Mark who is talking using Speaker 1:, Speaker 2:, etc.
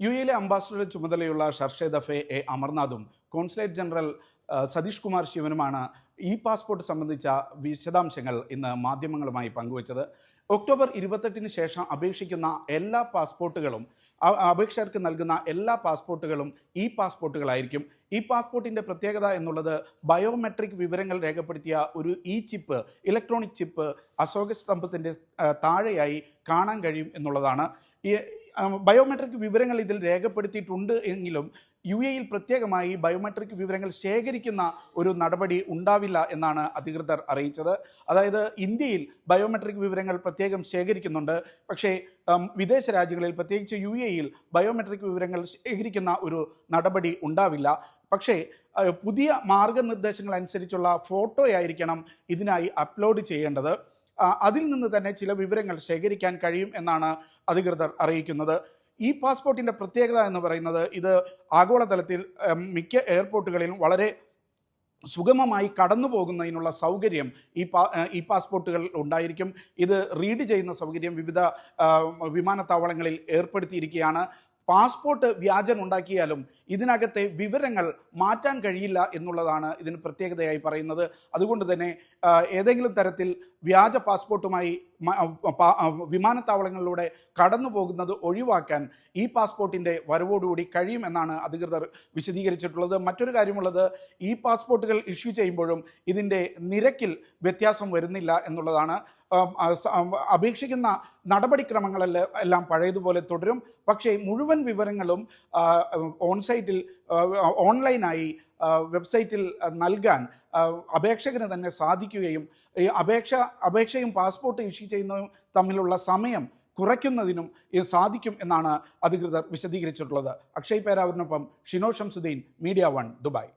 Speaker 1: U എയിലെ അംബാസിഡറുടെ ചുമതലയുള്ള ഷർഷേദ് അഫെ എ അമർനാഥും കോൺസുലേറ്റ് ജനറൽ സതീഷ് കുമാർ ശിവനുമാണ് ഇ പാസ്പോർട്ട് സംബന്ധിച്ച വിശദാംശങ്ങൾ ഇന്ന് മാധ്യമങ്ങളുമായി പങ്കുവച്ചത്. ഒക്ടോബർ ഇരുപത്തെട്ടിന് ശേഷം അപേക്ഷിക്കുന്ന എല്ലാ പാസ്പോർട്ടുകളും അപേക്ഷകർക്ക് നൽകുന്ന എല്ലാ പാസ്പോർട്ടുകളും ഇ പാസ്പോർട്ടുകളായിരിക്കും. ഇ പാസ്പോർട്ടിന്റെ പ്രത്യേകത എന്നുള്ളത് ബയോമെട്രിക് വിവരങ്ങൾ രേഖപ്പെടുത്തിയ ഒരു E chip electronic chip Ashoka സ്തംഭത്തിന്റെ താഴെയായി കാണാൻ കഴിയും എന്നുള്ളതാണ്. ബയോമെട്രിക് വിവരങ്ങൾ ഇതിൽ രേഖപ്പെടുത്തിയിട്ടുണ്ട് എങ്കിലും യു എയിൽ പ്രത്യേകമായി ബയോമെട്രിക് വിവരങ്ങൾ ശേഖരിക്കുന്ന ഒരു നടപടി ഉണ്ടാവില്ല എന്നാണ് അധികൃതർ അറിയിച്ചത്. അതായത് ഇന്ത്യയിൽ ബയോമെട്രിക് വിവരങ്ങൾ പ്രത്യേകം ശേഖരിക്കുന്നുണ്ട്. പക്ഷേ വിദേശ രാജ്യങ്ങളിൽ പ്രത്യേകിച്ച് യു എയിൽ ബയോമെട്രിക് വിവരങ്ങൾ ശേഖരിക്കുന്ന ഒരു നടപടി ഉണ്ടാവില്ല. പക്ഷേ പുതിയ മാർഗനിർദ്ദേശങ്ങൾ അനുസരിച്ചുള്ള ഫോട്ടോയായിരിക്കണം ഇതിനായി അപ്ലോഡ് ചെയ്യേണ്ടത്. അതിൽ നിന്ന് തന്നെ ചില വിവരങ്ങൾ ശേഖരിക്കാൻ കഴിയും എന്നാണ് അധികൃതർ അറിയിക്കുന്നത്. ഈ പാസ്പോർട്ടിന്റെ പ്രത്യേകത എന്ന് പറയുന്നത് ഇത് ആഗോളതലത്തിൽ മിക്ക എയർപോർട്ടുകളിലും വളരെ സുഗമമായി കടന്നു പോകുന്നതിനുള്ള സൗകര്യം ഈ പാ ഈ പാസ്പോർട്ടുകൾ ഉണ്ടായിരിക്കും. ഇത് റീഡ് ചെയ്യുന്ന സൗകര്യം വിവിധ വിമാനത്താവളങ്ങളിൽ ഏർപ്പെടുത്തിയിരിക്കുകയാണ്. പാസ്പോർട്ട് വ്യാജൻ ഉണ്ടാക്കിയാലും ഇതിനകത്തെ വിവരങ്ങൾ മാറ്റാൻ കഴിയില്ല എന്നുള്ളതാണ് ഇതിന് പ്രത്യേകതയായി പറയുന്നത്. അതുകൊണ്ട് തന്നെ ഏതെങ്കിലും തരത്തിൽ വ്യാജ പാസ്പോർട്ടുമായി വിമാനത്താവളങ്ങളിലൂടെ കടന്നു പോകുന്നത് ഒഴിവാക്കാൻ ഈ പാസ്പോർട്ടിന്റെ വരവോടുകൂടി കഴിയുമെന്നാണ് അധികൃതർ വിശദീകരിച്ചിട്ടുള്ളത്. മറ്റൊരു കാര്യമുള്ളത് ഈ പാസ്പോർട്ടുകൾ ഇഷ്യൂ ചെയ്യുമ്പോഴും ഇതിന്റെ നിരക്കിൽ വ്യത്യാസം വരുന്നില്ല എന്നുള്ളതാണ് അപേക്ഷിക്കുന്ന നടപടിക്രമങ്ങളെല്ലാം എല്ലാം പഴയതുപോലെ തുടരും. പക്ഷേ മുഴുവൻ വിവരങ്ങളും ഓൺസൈറ്റിൽ ഓൺലൈനായി വെബ്സൈറ്റിൽ നൽകാൻ അപേക്ഷകന് തന്നെ സാധിക്കുകയും ഈ അപേക്ഷ അപേക്ഷയും പാസ്പോർട്ട് ഇഷ്യൂ ചെയ്യുന്നതും തമ്മിലുള്ള സമയം കുറയ്ക്കുന്നതിനും സാധിക്കും എന്നാണ് അധികൃതർ വിശദീകരിച്ചിട്ടുള്ളത്. Akshay പേരാവറിനൊപ്പം Shino Shamsuddin media one Dubai.